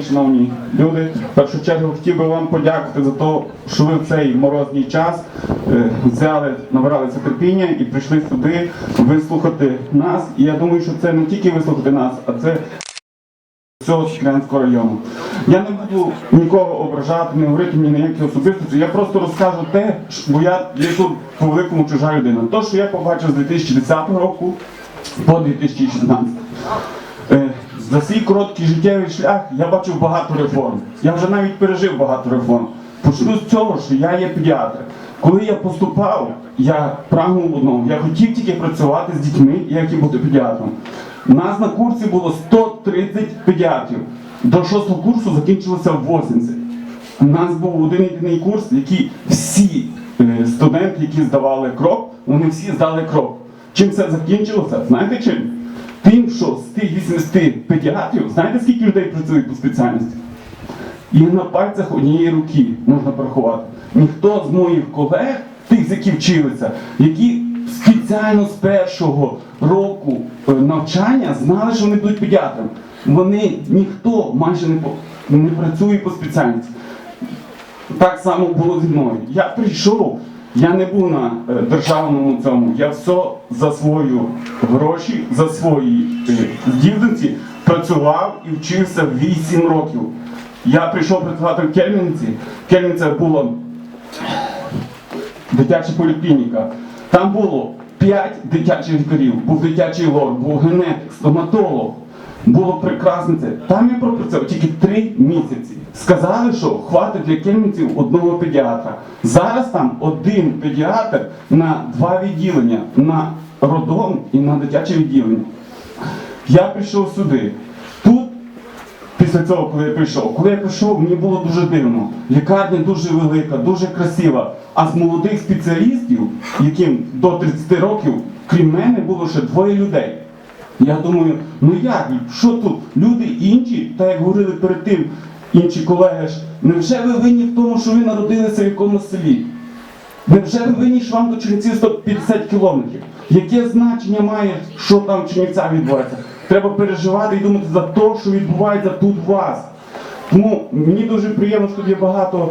Шановні люди, в першу чергу хотів би вам подякувати за те, що ви в цей морозний час е, взяли, набралися терпіння і прийшли сюди вислухати нас. І я думаю, що це не тільки вислухати нас, а це всього Сіклянського району. Я не буду нікого ображати, не говорити ні на які особистості. Я просто розкажу те, бо я є тут по великому чужа людина. То, що я побачив з 2010 року по 2016. За свій короткий життєвий шлях я бачив багато реформ. Я вже навіть пережив багато реформ. Почну з цього, що я є педіатр. Коли я поступав, я прагнув одного. Я хотів тільки працювати з дітьми, як і бути педіатром. У нас на курсі було 130 педіатрів. До шостого курсу закінчилося 80. У нас був один єдиний курс, який всі е, студенти, які здавали крок, вони всі здали крок. Чим це закінчилося? Знаєте чим? Тим, що з тих 80 педіатрів, знаєте, скільки людей працює по спеціальності? І на пальцях однієї руки можна порахувати. Ніхто з моїх колег, тих, з які вчилися, які спеціально з першого року е, навчання знали, що вони будуть педіатрами. Вони ніхто майже не, по- не працює по спеціальності. Так само було зі мною. Я прийшов, я не був на е, державному цьому. Я все за свої гроші, за свої е, здібності працював і вчився 8 років. Я прийшов працювати в Кельмінці. Кельмінця була дитяча поліклініка. Там було 5 дитячих лікарів, був дитячий лор, був генетик, стоматолог. Було прекрасне це. Там я пропрацював тільки 3 місяці. Сказали, що хватить для кельмінців одного педіатра. Зараз там один педіатр на два відділення, на роддом і на дитяче відділення. Я прийшов сюди. Тут Після цього, коли я прийшов, коли я прийшов, мені було дуже дивно. Лікарня дуже велика, дуже красива. А з молодих спеціалістів, яким до 30 років, крім мене, було ще двоє людей. Я думаю, ну як, що тут? Люди інші, так як говорили перед тим інші колеги, ж, невже ви винні в тому, що ви народилися в якомусь селі? Невже ви винні, що вам до Чернівців 150 кілометрів? Яке значення має, що там в Чернівцях відбувається? Треба переживати і думати за те, що відбувається тут у вас. Тому мені дуже приємно, що є багато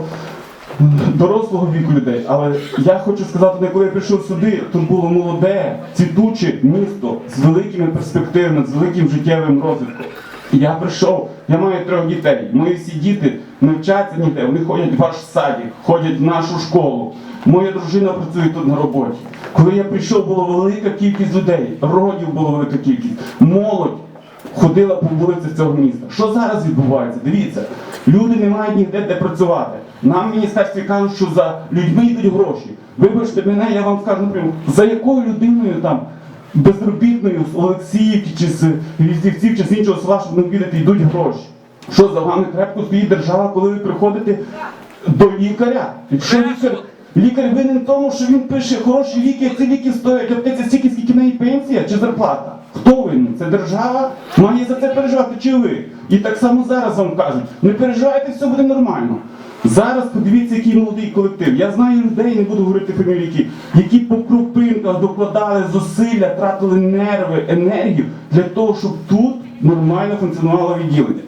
дорослого віку людей. Але я хочу сказати, коли я прийшов сюди, тут було молоде, цвітуче місто з великими перспективами, з великим життєвим розвитком. Я прийшов, я маю трьох дітей. Мої всі діти не вчаться ніде, вони ходять в ваш садик, ходять в нашу школу. Моя дружина працює тут на роботі. Коли я прийшов, була велика кількість людей, родів була велика кількість, молодь ходила по вулицях цього міста. Що зараз відбувається? Дивіться, люди не мають ніде де працювати. Нам в міністерстві кажуть, що за людьми йдуть гроші. Вибачте мене, я вам скажу напряму, за якою людиною там безробітною з Олексіївки чи з Гвіздівців чи з іншого села, щоб не обідати, йдуть гроші. Що за вами крепко стоїть держава, коли ви приходите до лікаря? Якщо лікар, лікар винен в тому, що він пише хороші ліки, ці ліки стоять, аптеці стільки, скільки в неї пенсія чи зарплата. Хто винен? Це держава має за це переживати чи ви? І так само зараз вам кажуть, не переживайте, все буде нормально. Зараз подивіться, який молодий колектив. Я знаю людей, не буду говорити фамілії, які по крупинках докладали зусилля, тратили нерви, енергію для того, щоб тут нормально функціонувало відділення.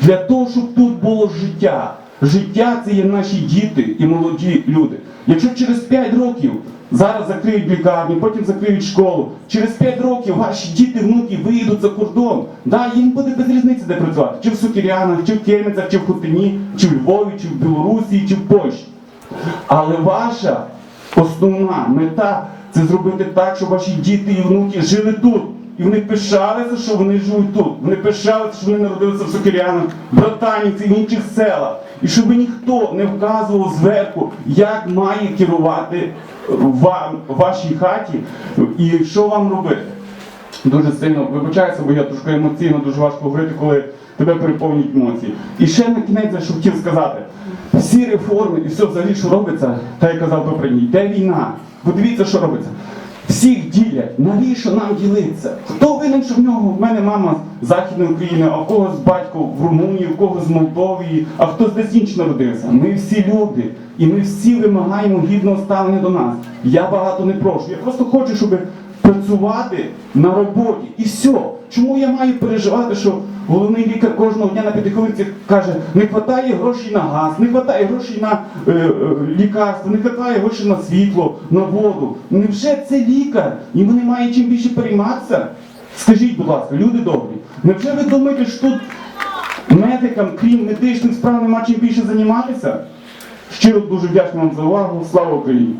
Для того, щоб тут було життя. Життя це є наші діти і молоді люди. Якщо через 5 років зараз закриють лікарню, потім закриють школу, через 5 років ваші діти, внуки виїдуть за кордон, да, їм буде без різниці, де працювати. Чи в Сукірянах, чи в Кельницях, чи в Хотині, чи в Львові, чи в Білорусі, чи в Польщі. Але ваша основна мета це зробити так, щоб ваші діти і внуки жили тут. І вони пишалися, що вони живуть тут. Вони пишалися, що вони народилися в Сокирянах, Братанівці і інших селах. І щоб ніхто не вказував зверху, як має керувати вам, вашій хаті і що вам робити. Дуже сильно вибачаюся, бо я трошки емоційно, дуже важко говорити, коли тебе переповнюють емоції. І ще на кінець що хотів сказати. Всі реформи і все взагалі, що робиться, та я казав попередній, йде війна. Подивіться, що робиться. Всіх ділять, навіщо нам ділитися? Хто винен, що в нього в мене мама з Західної України, а в когось батько в Румунії, в когось з Молдовії, а хтось десь інше народився. Ми всі люди, і ми всі вимагаємо гідного ставлення до нас. Я багато не прошу. Я просто хочу, щоб працювати на роботі. І все. Чому я маю переживати, що головний лікар кожного дня на п'ятихвилинці каже, не вистачає грошей на газ, не вистачає грошей на е, е, лікарство, не вистачає грошей на світло, на воду. Невже це лікар? Йому немає чим більше перейматися? Скажіть, будь ласка, люди добрі, невже ви думаєте, що тут медикам, крім медичних справ, нема чим більше займатися? Щиро дуже вдячний вам за увагу. Слава Україні!